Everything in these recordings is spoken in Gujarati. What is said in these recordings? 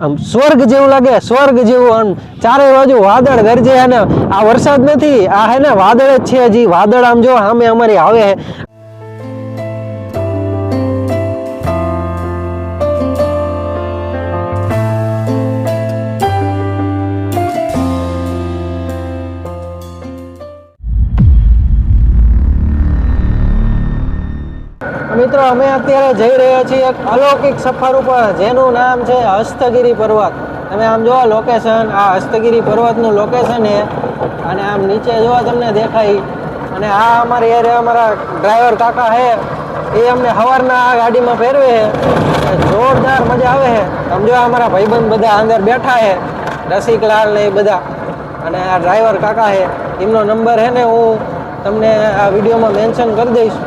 આમ સ્વર્ગ જેવું લાગે, સ્વર્ગ જેવું આમ ચારે બાજુ વાદળ ગરજે આ વરસાદ નથી, આ હે ને વાદળ જ છે હજી. વાદળ આમ જો સામે અમારી આવે. મિત્રો, અમે અત્યારે જઈ રહ્યા છીએ એક અલૌકિક સફર ઉપર, જેનું નામ છે હસ્તગીરી પર્વત. તમે આમ જુઓ લોકેશન આ હસ્તગીરી પર્વતનું લોકેશન છે અને આમ નીચે જોવા તમને દેખાય. અને આ અમારી યારે અમારા ડ્રાઈવર કાકા છે, એ અમને સવારના આ ગાડીમાં ફેરવે છે. જોરદાર મજા આવે છે. સમજો અમારા ભાઈબંધ બધા અંદર બેઠા છે રસિકલાલ ને એ બધા. અને આ ડ્રાઈવર કાકા છે, એમનો નંબર છે ને હું તમને આ વિડીયોમાં મેન્શન કરી દઈશ.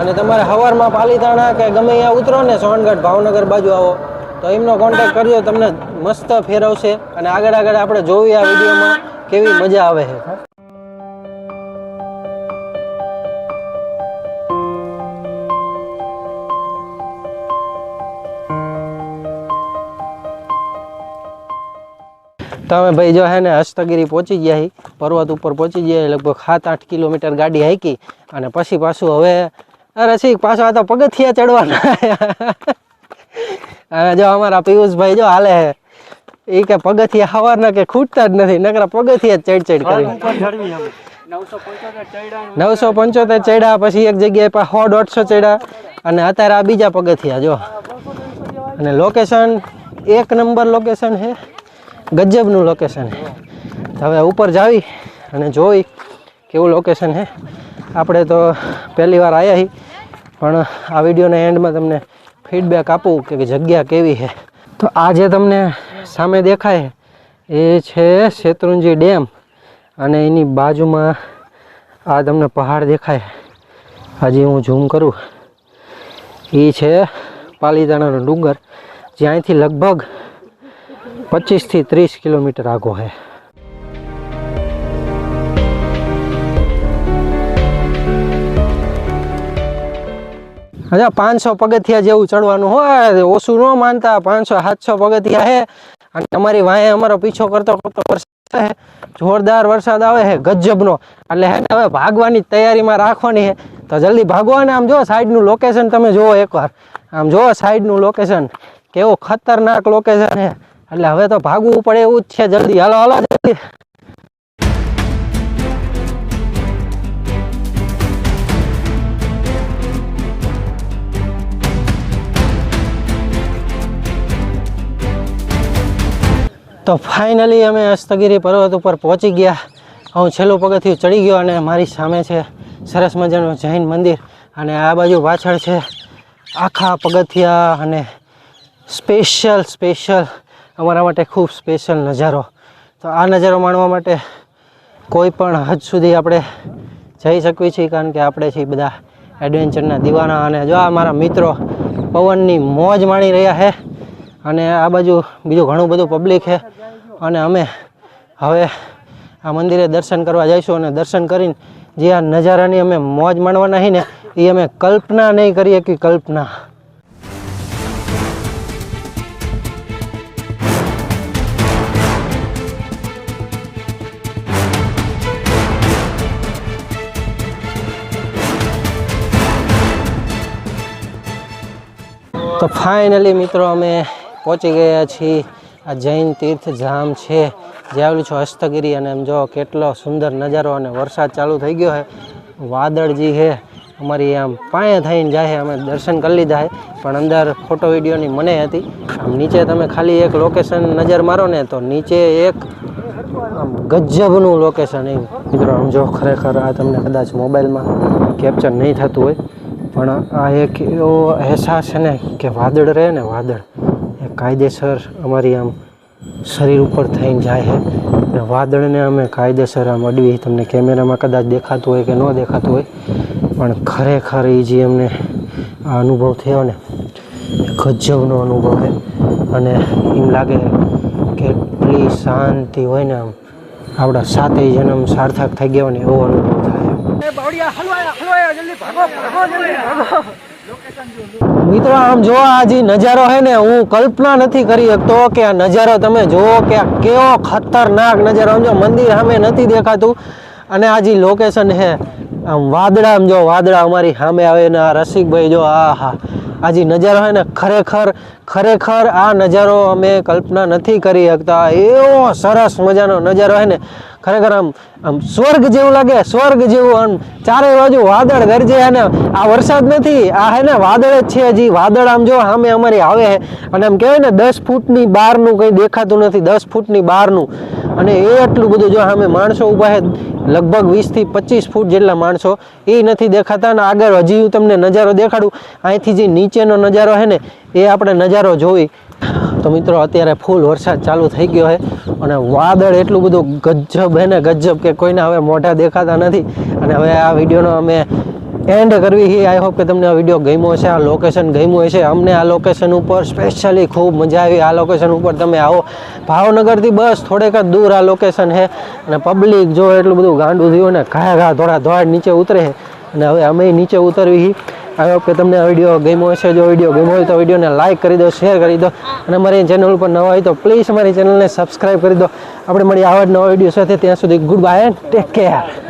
અને તમારે સવારમાં પાલીતાણા કે ગમે અહીંયા ઉતરો ને સોનગઢ ભાવનગર બાજુ આવો, તો એમનો કોન્ટેક્ટ કરજો તમને મસ્ત ફેરવશે અને આગળ આગળ આપણે જોવી આ વિડીયોમાં કેવી મજા આવે છે. તમે ભાઈ જો હે ને હસ્તગીરી પહોંચી ગયા હી, પર્વત ઉપર પહોંચી ગયા લગભગ સાત આઠ કિલોમીટર ગાડી હાકી અને પછી પાછું હવે અરે છી પાછો આ તો પગથિયા ચડવાના. હવે જો અમારા પિયુષભાઈ જો હાલે હે. એ કે પગથિયા હવારના કે ખૂટતા જ નથી નકરા પગથિયા ચડ ચડ કરી. નવસો પંચોતેર ચડ્યા પછી એક જગ્યાએ પા સો દોઢસો ચડ્યા અને અત્યારે આ બીજા પગથિયા જો. અને લોકેશન એક નંબર લોકેશન છે ગજબનું લોકેશન છે હવે ઉપર જાવી અને જોઈ કેવું લોકેશન છે આપણે તો પહેલી વાર આવ્યા છીએ પણ આ વિડીયોના એન્ડમાં તમને ફીડબેક આપું કે જગ્યા કેવી છે. તો આ જે તમને સામે દેખાય એ છે શેત્રુંજી ડેમ અને એની બાજુમાં આ તમને પહાડ દેખાય. હજી હું ઝૂમ કરું. એ છે પાલીતાણાનો ડુંગર, જ્યાંથી લગભગ પચીસથી ત્રીસ કિલોમીટર આગો છે હજા પાંચસો પગથિયા જેવું ચડવાનું હોય, ઓછું ન માનતા, પાંચસો, સાતસો પગથિયા હે. અને તમારી વાંહે અમારો પીછો કરતો કરતો વરસાદ જોરદાર વરસાદ આવે છે ગજબનો. એટલે હે હવે ભાગવાની તૈયારીમાં રાખવાની છે તો જલ્દી ભાગો અને આમ જો, સાઈડનું લોકેશન તમે જુઓ એકવાર. આમ જુઓ સાઈડનું લોકેશન કેવું ખતરનાક લોકેશન છે એટલે હવે તો ભાગવું પડે એવું જ છે. જલ્દી, હાલો હાલો, જલ્દી. તો ફાઇનલી અમે હસ્તગીરી પર્વત ઉપર પહોંચી ગયા. હું છેલ્લું પગથિયું ચડી ગયો અને મારી સામે છે સરસ મજાનું જૈન મંદિર અને આ બાજુ પાછળ છે આખા પગથિયા અને સ્પેશિયલ સ્પેશિયલ અમારા માટે ખૂબ સ્પેશિયલ નજારો. તો આ નજારો માણવા માટે કોઈ પણ હદ સુધી આપણે જઈ શકીએ છીએ કારણ કે આપણે છીએ બધા એડવેન્ચરના દીવાના અને જો આ મારા મિત્રો પવનની મોજ માણી રહ્યા છે અને આ બાજુ બીજું ઘણું બધું પબ્લિક છે. અને અમે હવે આ મંદિરે દર્શન કરવા જઈશું અને દર્શન કરીને જે આ નજારાની અમે મોજ માણવાના છીએ ને, એ અમે કલ્પના નહીં કરીએ કે કલ્પના. તો ફાઇનલી મિત્રો અમે પહોંચી ગયા છીએ. આ જૈન તીર્થ ધામ છે. જે આવેલું છે હસ્તગીરી અને એમ જો કેટલો સુંદર નજારો અને વરસાદ ચાલુ થઈ ગયો છે. વાદળજી છે. અમારી આમ પાયા થઈને જાય અમે દર્શન કરી લીધા છે. પણ અંદર ફોટો વિડીયોની મને હતી. આમ નીચે તમે ખાલી એક લોકેશન નજર મારો ને તો નીચે એક આમ ગજબનું લોકેશન એવું. મિત્રો, આમ જો ખરેખર આ તમને કદાચ મોબાઈલમાં કેપ્ચર નહીં થતું હોય. પણ આ એક એવો અહેસાસ છે ને કે વાદળ રહે ને વાદળ. એ કાયદેસર અમારી આમ શરીર ઉપર થઈને જાય છે. અને વાદળને અમે કાયદેસર આમ અડવી તમને કેમેરામાં કદાચ દેખાતું હોય કે ન દેખાતું હોય, પણ ખરેખર એ જે અમને આ અનુભવ થયો ને ગજબનો અનુભવ છે. અને એમ લાગે કે એટલી શાંતિ હોય ને આમ, આપણા સાતેય જન્મ સાર્થક થઈ ગયા ને એવો અનુભવ થાય. મિત્રો, આમ જો આ જે નજારો છે ને, હું કલ્પના નથી કરી શકતો કે આ નજારો તમે જુઓ કે આ કેવો ખતરનાક નજારો. આમ જો મંદિર સામે નથી દેખાતું અને આ જે લોકેશન હે, આમ વાદળા, આમ જો વાદળા અમારી સામે આવે ને આ રસિકભાઈ જો આ હા આ નજારો હોય ને, ખરેખર ખરેખર આ નજારો અમે કલ્પના નથી કરી શકતા. એવો સરસ મજાનો નજારો છે ને, ખરેખર આમ આમ સ્વર્ગ જેવું લાગે, સ્વર્ગ જેવું આમ ચારે બાજુ વાદળ ગરજે અને આ વરસાદ નથી, આ હે ને વાદળ જ છે હજી. વાદળ આમ જો સામે અમારી આવે અને આમ કહેવાય ને, દસ ફૂટની બહારનું કંઈ દેખાતું નથી, દસ ફૂટની બહારનું અને એ એટલું બધું જો સામે માણસો ઊભા છે, લગભગ વીસથી પચીસ ફૂટ જેટલા માણસો, એ નથી દેખાતા અને આગળ હજી હું તમને નજારો દેખાડું. અહીંથી જે નીચેનો નજારો છે ને, એ આપણે નજારો જોઈ. તો મિત્રો, અત્યારે ફૂલ વરસાદ ચાલુ થઈ ગયો છે અને વાદળ એટલું બધું ગજબ હે ને ગજબ કે કોઈને હવે મોઢા દેખાતા નથી. અને હવે આ વિડીયોનો અમે એન્ડ કરવી હી. આઈ હોપ કે તમને આ વીડિયો ગમ્યો હશે. આ લોકેશન ગમ્યું હશે. અમને આ લોકેશન ઉપર સ્પેશિયલી ખૂબ મજા આવી. આ લોકેશન ઉપર તમે આવો. ભાવનગરથી બસ થોડેક જ દૂર આ લોકેશન છે અને પબ્લિક જો એટલું બધું ગાંડું થયું ને ઘા ઘા થોડા ધોળ નીચે ઉતરે છે અને હવે અમે નીચે ઉતરવી હી. આઈ હોપ કે તમને આ વીડિયો ગમ્યો હશે. જો વીડિયો ગમ્યો હોય તો વિડીયોને લાઇક કરી દો શેર કરી દો. અને અમારી ચેનલ ઉપર નવા હોય તો પ્લીઝ અમારી ચેનલને સબસ્ક્રાઈબ કરી દો. આપણે મળી આવા જ નવા વીડિયો સાથે. ત્યાં સુધી good bye and take care